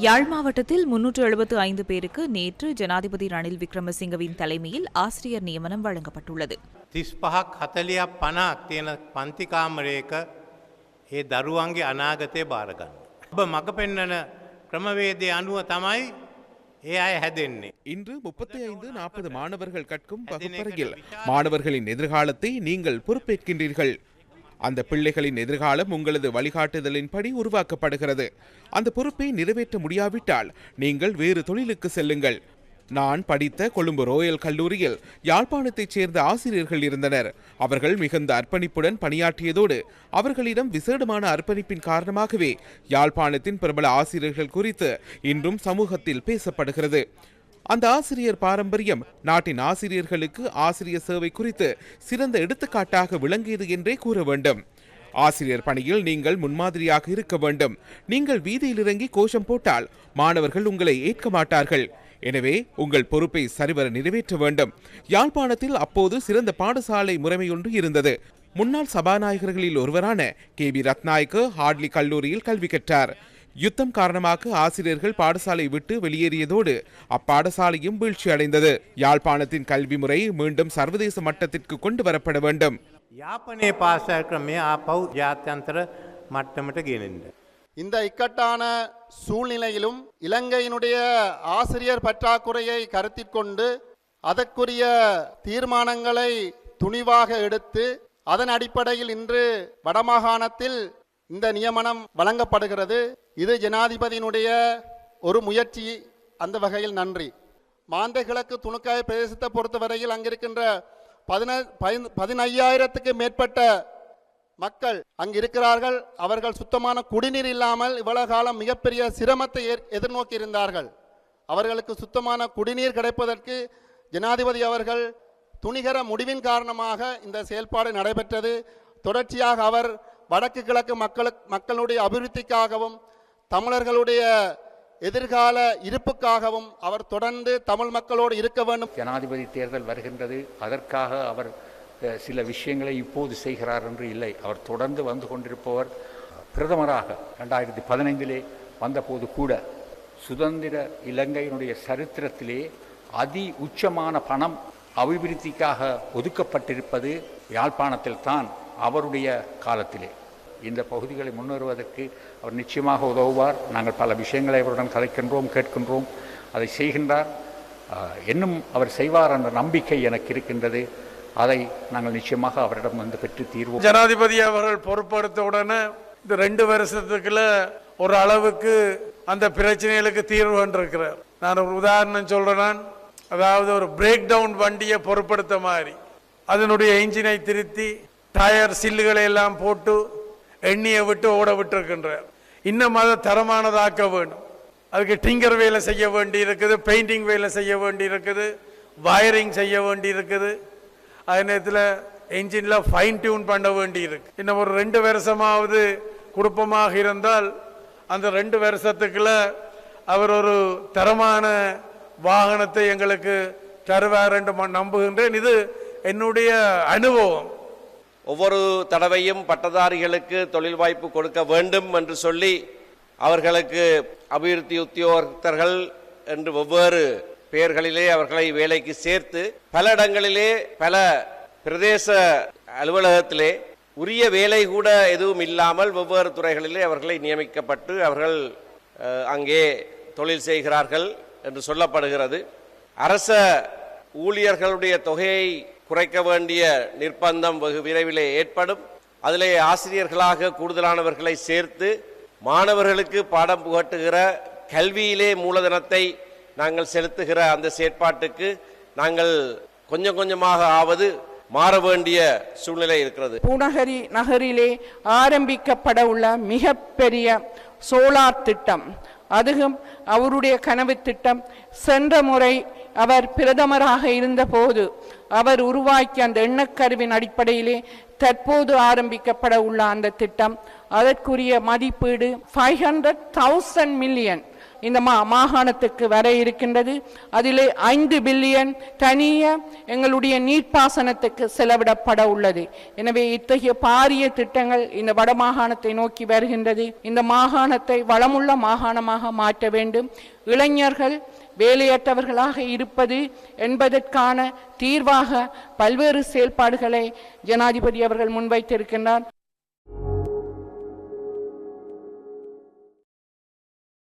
யாழ் மாவட்டத்தில் முன்னூற்று எழுபத்து ஐந்து பேருக்கு நேற்று ஜனாதிபதி ரணில் விக்ரமசிங்கவின் தலைமையில் ஆசிரியர் நியமனம் வழங்கப்பட்டுள்ளது තිස් පහක් හතලියක් පනාක් තියෙන පන්තිකාමරයක ඒ දරුවන්ගේ අනාගතය භාරගන්න. ඔබ මඟ පෙන්නන ක්‍රමවේදය අනුව තමයි ඒ අය හැදෙන්නේ. இன்று முப்பத்தி ஐந்து நாற்பது மாணவர்கள் கற்கும் வகுப்பறையில் மாணவர்களின் எதிர்காலத்தை நீங்கள் பொறுப்பேற்கின்றீர்கள் அந்த பிள்ளைகளின் எதிர்காலம் உங்களது வழிகாட்டுதலின்படி உருவாக்கப்படுகிறது. அந்த பொறுப்பை நிறைவேற்ற முடியாவிட்டால் நீங்கள் வேறு தொழிலுக்கு செல்லுங்கள். நான் படித்த கொழும்பு ரோயல் கல்லூரியில் யாழ்ப்பாணத்தைச் சேர்ந்த ஆசிரியர்கள் இருந்தனர். அவர்கள் மிகுந்த அர்ப்பணிப்புடன் பணியாற்றியதோடு அவர்களிடம் விசேடமான அர்ப்பணிப்பின் காரணமாகவே யாழ்ப்பாணத்தின் பிரபல ஆசிரியர்கள் குறித்து இன்றும் சமூகத்தில் பேசப்படுகிறது. அந்த ஆசிரியர் பாரம்பரியம் நாட்டின் ஆசிரியர்களுக்கு ஆசிரியர் சேவை குறித்து சிறந்த எடுத்துக்காட்டாக விளங்கியது என்றே கூற வேண்டும். ஆசிரியர் பணியில் நீங்கள் முன்மாதிரியாக இருக்க வேண்டும். நீங்கள் வீதியில் இறங்கி கோஷம் போட்டால் மாணவர்கள் உங்களை ஏற்க மாட்டார்கள். எனவே உங்கள் பொறுப்பை சரிவர நிறைவேற்ற வேண்டும். யாழ்ப்பாணத்தில் அப்போது சிறந்த பாடசாலை முறைமையொன்று இருந்தது. முன்னாள் சபாநாயகர்களில் ஒருவரான கே பி ரத்நாயக்கு ஹார்ட்லி கல்லூரியில் கல்வி கற்றார். யுத்தம் காரணமாக ஆசிரியர்கள் பாடசாலை விட்டு வெளியேறியதோடு அப்பாடசாலையும் வீழ்ச்சி அடைந்தது யாழ்ப்பாணத்தின் கல்வி முறை மீண்டும் சர்வதேச மட்டத்திற்கு கொண்டு வரப்பட வேண்டும். யாப்பனே பாசக்கிரமே ஆப்பவ் ஜாத்தியந்தர மட்டமிட்டு கேனின்ற இந்த இக்கட்டான சூழ்நிலையிலும் இலங்கையினுடைய ஆசிரியர் பற்றாக்குறையை கருத்தில் கொண்டு அதற்குரிய தீர்மானங்களை துணிவாக எடுத்து அதன் அடிப்படையில் இன்று வடமாகாணத்தில் இந்த நியமனம் வழங்கப்படுகிறது. இது ஜனாதிபதியினுடைய ஒரு முயற்சி. அந்த வகையில் நன்றி. மாந்தை கிழக்கு துணுக்காய பிரதேசத்தை பொறுத்தவரையில் அங்கிருக்கின்ற பதின பதினையாயிரத்துக்கு மேற்பட்ட மக்கள் அங்கு இருக்கிறார்கள் அவர்கள் சுத்தமான குடிநீர் இல்லாமல் இவ்வளவு காலம் மிகப்பெரிய சிரமத்தை எதிர்நோக்கி இருந்தார்கள் அவர்களுக்கு சுத்தமான குடிநீர் கிடைப்பதற்கு ஜனாதிபதி அவர்கள் துணிகர முடிவின் காரணமாக இந்த செயல்பாடு நடைபெற்றது. தொடர்ச்சியாக அவர் வடக்கு கிழக்கு மக்களுக்கு மக்களுடைய அபிவிருத்திக்காகவும் தமிழர்களுடைய எதிர்கால இருப்புக்காகவும் அவர் தொடர்ந்து தமிழ் மக்களோடு இருக்க வேண்டும். ஜனாதிபதி தேர்தல் வருகின்றது. அதற்காக அவர் சில விஷயங்களை இப்போது செய்கிறார் என்று இல்லை. அவர் தொடர்ந்து வந்து கொண்டிருப்பவர் பிரதமராக ரெண்டாயிரத்தி பதினைந்திலே வந்தபோது கூட சுதந்திர இலங்கையினுடைய சரித்திரத்திலே அதி உச்சமான பணம் அபிவிருத்திக்காக ஒதுக்கப்பட்டிருப்பது யாழ்ப்பாணத்தில் தான் அவருடைய காலத்திலே. இந்த பகுதிகளை முன்னேறுவதற்கு அவர் நிச்சயமாக உதவுவார். நாங்கள் பல விஷயங்களை அவருடன் கலைக்கின்றோம் கேட்கின்றோம். அதை செய்கின்றார். இன்னும் அவர் செய்வார் என்ற நம்பிக்கை எனக்கு இருக்கின்றது. அதை நாங்கள் நிச்சயமாக அவரிடம் வந்து பெற்று தீர்வோம். ஜனாதிபதி அவர்கள் பொறுப்படுத்த உடனே இந்த ரெண்டு வருஷத்துக்குள்ள ஒரு அளவுக்கு அந்த பிரச்சனைகளுக்கு தீர்வு கண்டிருக்கிறார். நான் ஒரு உதாரணம் சொல்றேன். அதாவது ஒரு பிரேக் டவுன் வண்டியை பொருட்படுத்த மாதிரி. அதனுடைய இன்ஜினை திருத்தி டயர் சில்லுகளை எல்லாம் போட்டு எண்ணியை விட்டு ஓட விட்டிருக்கின்றார். இன்னும் அதை தரமானதாக்க வேண்டும். அதுக்கு டிங்கர் வேலை செய்ய வேண்டி இருக்குது பெயிண்டிங் வேலை செய்ய வேண்டி இருக்குது வயரிங் செய்ய வேண்டி இருக்குது அதே நேரத்தில் என்ஜினில் ஃபைன் டியூன் பண்ண வேண்டி இருக்கு இன்னும் ஒரு ரெண்டு வருஷமாவது குடும்பமாக இருந்தால் அந்த ரெண்டு வருஷத்துக்குள்ள அவர் ஒரு தரமான வாகனத்தை எங்களுக்கு தருவார் என்று நம்புகின்றேன். இது என்னுடைய அனுபவம். ஒவ்வொரு தடவையும் பட்டதாரிகளுக்கு தொழில் வாய்ப்பு கொடுக்க வேண்டும் என்று சொல்லி அவர்களுக்கு அபிவிருத்தி உத்தியோகத்தர்கள் என்று வெவ்வேறு பெயர்களிலே அவர்களை வேலைக்கு சேர்த்து பல இடங்களிலே பல பிரதேச அலுவலகத்திலே உரிய வேலை கூட எதுவும் இல்லாமல் வெவ்வேறு துறைகளிலே அவர்களை நியமிக்கப்பட்டு அவர்கள் அங்கே தொழில் செய்கிறார்கள் என்று சொல்லப்படுகிறது. அரச ஊழியர்களுடைய தொகையை குறைக்க வேண்டிய நிர்பந்தம் வெகு விரைவிலே ஏற்படும். அதிலே ஆசிரியர்களாக கூடுதலானவர்களை சேர்த்து மாணவர்களுக்கு பாடம் புகட்டுகிற கல்வியிலே மூலதனத்தை நாங்கள் செலுத்துகிற அந்த செயற்பாட்டுக்கு நாங்கள் கொஞ்சம் கொஞ்சமாக ஆவது மாற வேண்டிய சூழ்நிலை இருக்கிறது. பூநகரி நகரிலே ஆரம்பிக்கப்பட உள்ள மிகப்பெரிய சோலார் திட்டம். அதுவும் அவருடைய கனவு திட்டம். சென்ற முறை அவர் பிரதமராக இருந்தபோது அவர் உருவாக்கிய அந்த எண்ணக்கருவின் அடிப்படையிலே தற்போது ஆரம்பிக்கப்பட உள்ள அந்த திட்டம். அதற்குரிய மதிப்பீடு ஃபைவ் ஹண்ட்ரட் தௌசண்ட் மில்லியன் இந்த மா மாகாணத்துக்கு வர இருக்கின்றது. அதிலே ஐந்து பில்லியன் தனிய எங்களுடைய நீர்ப்பாசனத்துக்கு செலவிடப்பட உள்ளது. எனவே இத்தகைய பாரிய திட்டங்கள் இந்த வட மாகாணத்தை நோக்கி வருகின்றது. இந்த மாகாணத்தை வளமுள்ள மாகாணமாக மாற்ற வேண்டும். இளைஞர்கள் வேலையற்றவர்களாக இருப்பது என்பதற்கான தீர்வாக பல்வேறு செயல்பாடுகளை ஜனாதிபதி அவர்கள் முன்வைத்திருக்கின்றார்.